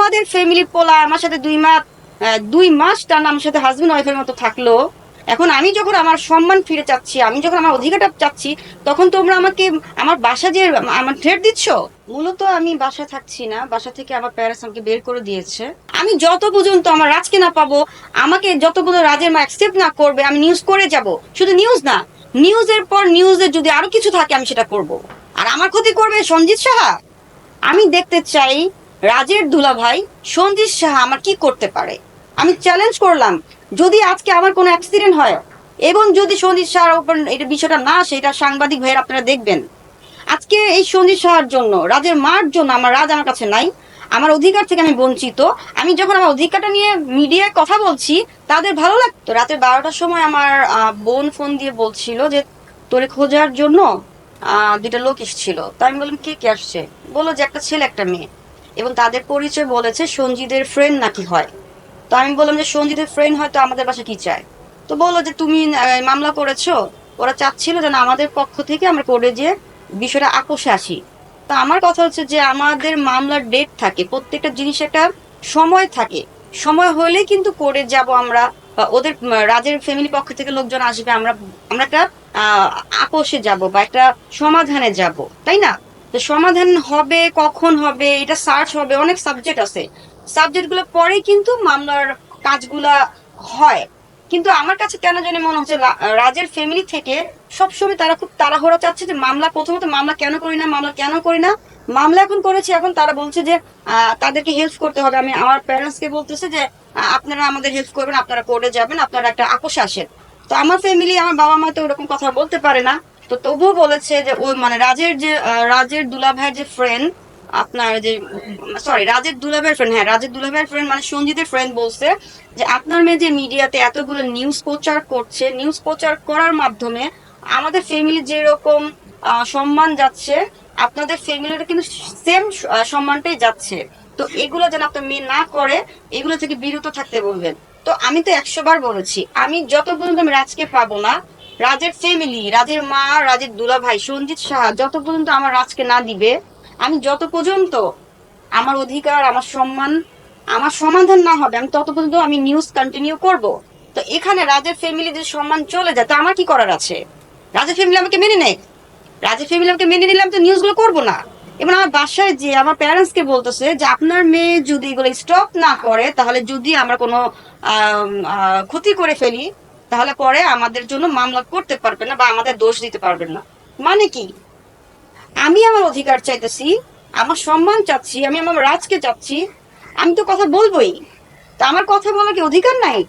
তোমাদের ফ্যামিলি পোলা, আমার সাথে দুই মাস দুই মাস টানা আমার সাথে হাজবেন্ড ওয়াইফের মতো থাকল। এখন আমি যখন আমার সম্মান ফিরে চাচ্ছি, আমি যখন আমার অধিকারটা চাচ্ছি, তখন তোমরা আমাকে আমার বাসা যে আমার থ্রেট দিচ্ছ? মূলত আমি বাসা থাকছি না, বাসা থেকে আমার প্যারেন্টস আমাকে বের করে দিয়েছে। আমি যত পর্যন্ত আমার রাজকে না পাবো, আমাকে যত পর্যন্ত রাজের মা অ্যাকসেপ্ট না করবে, আমি নিউজ করে যাব। শুধু নিউজ না নিউজের পর নিউজের যদি আরও কিছু থাকে, আমি সেটা করব। আর আমার ক্ষতি করবে সঞ্জিত সাহা। আমি দেখতে চাই রাজের দুলা ভাই সঞ্জিত সাহা আমার কি করতে পারে? আমি চ্যালেঞ্জ করলাম, যদি আজকে আমার কোনো অ্যাক্সিডেন্ট হয়, এবং যদি সঞ্জিত সাহার উপর এটা বিষয়টা না আসে, এটা সাংবাদিক ভাইয়ের আপনারা দেখবেন। আজকে এই সঞ্জিত সাহার জন্য, রাজের মার জন্য আমার রাজ আমার কাছে নাই, আমার অধিকার থেকে আমি বঞ্চিত। আমি যখন আমার অধিকারটা নিয়ে মিডিয়ায় কথা বলছি, তাদের ভালো লাগতো। রাতের বারোটার সময় আমার বোন ফোন দিয়ে বলছিল যে, তোরে খোঁজার জন্য দুইটা লোক এসেছিল। তো আমি বললাম, কে কে আসছে? বলল যে, একটা ছেলে, একটা মেয়ে। এবং তাদের পরিচয় বলেছে সঞ্জিতের ফ্রেন্ড নাকি হয়। তো আমি বললাম যে, সঞ্জিতের ফ্রেন্ড হয়তো আমাদের বাসা কি চায়? তো বলল যে, তুমি মামলা করেছ, ওরা চাচ্ছিল যেন আমাদের পক্ষ থেকে আমরা করে যে বিষয়টা আপোষে আসি। তা আমার কথা হচ্ছে যে, আমাদের মামলার ডেট থাকে, প্রত্যেকটা জিনিস একটা সময় থাকে। সময় হলেই কিন্তু করে যাব আমরা ওদের রাজের ফ্যামিলি পক্ষ থেকে লোকজন আসবে, আমরা আমরা একটা আপোষে যাব বা একটা সমাধানে যাব, তাই না? তো সমাধান হবে, কখন হবে, এটা সার্চ হবে, অনেক সাবজেক্ট আছে। সাবজেক্টগুলো পরে কিন্তু মামলার কাজগুলা হয়। কিন্তু আমার কাছে কেন জানি মনে হচ্ছে রাজের ফ্যামিলি থেকে সবসময় তারা খুব তাড়াহুড়া চাচ্ছে যে মামলা, প্রথমত মামলা কেন করি না, মামলা কেন করি না? মামলা এখন করেছে, এখন তারা বলছে যে তাদেরকে হেল্প করতে হবে। আমি আমার প্যারেন্টস কে বলতেছে যে আপনারা আমাদের হেল্প করবেন, আপনারা কোর্টে যাবেন, আপনারা একটা আপোষ আসেন। তো আমার ফ্যামিলি আমার বাবা মা তো ওরকম কথা বলতে পারে না। তো তবুও বলেছে যে ওই মানে রাজের যে রাজের দুলা ভাইয়ের যে ফ্রেন্ড আপনার যে সরি রাজের দুলাভাইয়ের ফ্রেন্ড হ্যাঁ রাজের দুলাভাইয়ের ফ্রেন্ড মানে সঞ্জিতের ফ্রেন্ড বলছে যে, আপনার মেয়ে যে মিডিয়াতে এতগুলো নিউজ প্রচার করছে নিউজ প্রচার করার মাধ্যমে আমাদের ফ্যামিলি যেরকম সম্মান যাচ্ছে, আপনাদের ফ্যামিলির কিন্তু সেম সম্মানটাই যাচ্ছে। তো এগুলো যেন আপনার মেয়ে না করে, এগুলো থেকে বিরত থাকতে বলবেন। তো আমি তো একশো বার বলেছি, আমি যত পর্যন্ত আমি রাজকে পাবো না রাজের ফ্যামিলি রাজের মা, রাজের দুলা ভাই সঞ্জিত সাহা, যত পর্যন্ত আমার রাজকে না দিবে, আমি যত পর্যন্ত আমার অধিকার, আমার সম্মান, আমার সমাধান না হবে, আমি তত পর্যন্ত আমি নিউজ কন্টিনিউ করব। তো এখানে রাজের ফ্যামিলি যে সম্মান চলে যায়, তা আমার কি করার আছে? রাজের ফ্যামিলি আমাকে মেনে নেয় রাজের ফ্যামিলি আমাকে মেনে নিলাম তো নিউজগুলো করব না। এবং আমার বাসায় যে আমার প্যারেন্টস কে বলতেছে যে, আপনার মেয়ে যদি এগুলো স্টপ না করে, তাহলে যদি আমরা কোনো ক্ষতি করে ফেলি তাহলে পরে আমাদের জন্য মামলা করতে পারবে না বা আমাদের দোষ দিতে পারবেন না। মানে কি? আমি আমার অধিকার চাইতেছি, আমার সম্মান চাচ্ছি, আমি আমার রাজকে চাচ্ছি, আমি তো কথা বলবোই। তা আমার কথা বলার কি অধিকার নাই?